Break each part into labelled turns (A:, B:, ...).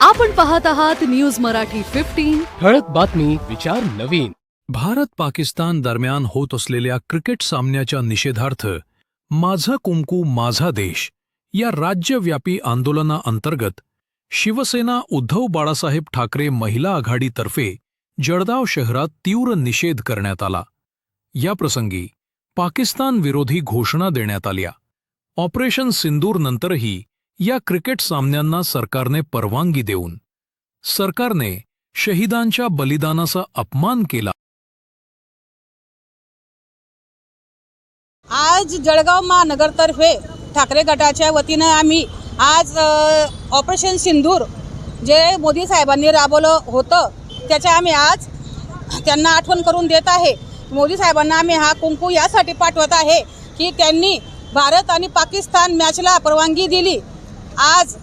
A: आपण पाहत आहात न्यूज मराठी फिफ्टीन
B: ठळक बातमी विचार नवीन.
C: भारत पाकिस्तान दरम्यान होत असलेल्या क्रिकेट सामन्याच्या निषेधार्थ माझं कुंकू माझा देश या राज्यव्यापी आंदोलनाअंतर्गत शिवसेना उद्धव बाळासाहेब ठाकरे महिला आघाडीतर्फे जळगाव शहरात तीव्र निषेध करण्यात आला. याप्रसंगी पाकिस्तान विरोधी घोषणा देण्यात आल्या. ऑपरेशन सिंदूर नंतरही या क्रिकेट सामन्यांना सरकारने परवानगी देऊन सरकारने शहीदांच्या बलिदानाचा अपमान केला.
D: आज जळगाव महानगरतर्फे ठाकरे गटाच्या वतीनं आम्ही आज ऑपरेशन सिंधूर जे मोदी साहेबांनी राबवलं होतं त्याच्या आम्ही आज त्यांना आठवण करून देत आहे. मोदी साहेबांना आम्ही हा कुंकू यासाठी पाठवत आहे की त्यांनी भारत आणि पाकिस्तान मॅचला परवानगी दिली. आज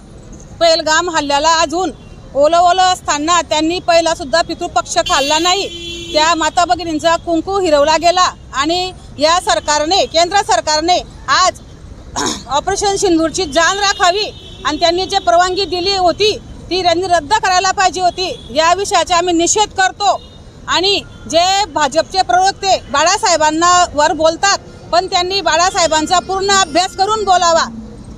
D: पैलगाम हल्ल्याला अजून ओलं ओलं असताना त्यांनी पहिलासुद्धा पितृपक्ष खाल्ला नाही. त्या माता भगिनींचा कुंकू हिरवला गेला आणि या सरकारने केंद्र सरकारने आज ऑपरेशन सिंदूरची जाण राखावी आणि त्यांनी जे परवानगी दिली होती ती त्यांनी रद्द करायला पाहिजे होती या विषयाचा आम्ही निषेध करतो. आणि जे भाजपचे प्रवक्ते बाळासाहेबांना वर बोलतात पण त्यांनी बाळासाहेबांचा पूर्ण अभ्यास करून बोलावा.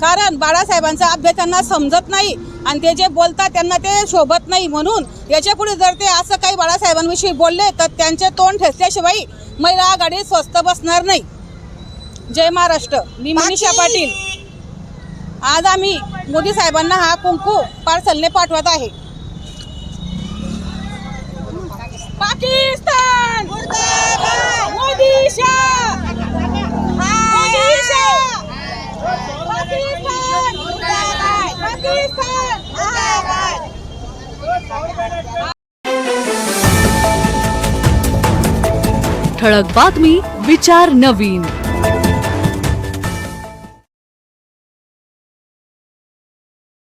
D: कारण बाळासाहेबांचा अभ्यास त्यांना समजत नाही आणि ते जे बोलतात त्यांना ते शोभत नाही म्हणून याच्यापुढे जर ते असं काही बाळासाहेबांविषयी बोलले तर त्यांचे तोंड ठेचल्याशिवाय महिला आघाडी स्वस्त बसणार नाही. जय महाराष्ट्र. मी मनीषा पाटील. आज आम्ही मोदी साहेबांना हा कुंकू पार्सलने पाठवत आहे.
A: ठळक बातमी विचार नवीन.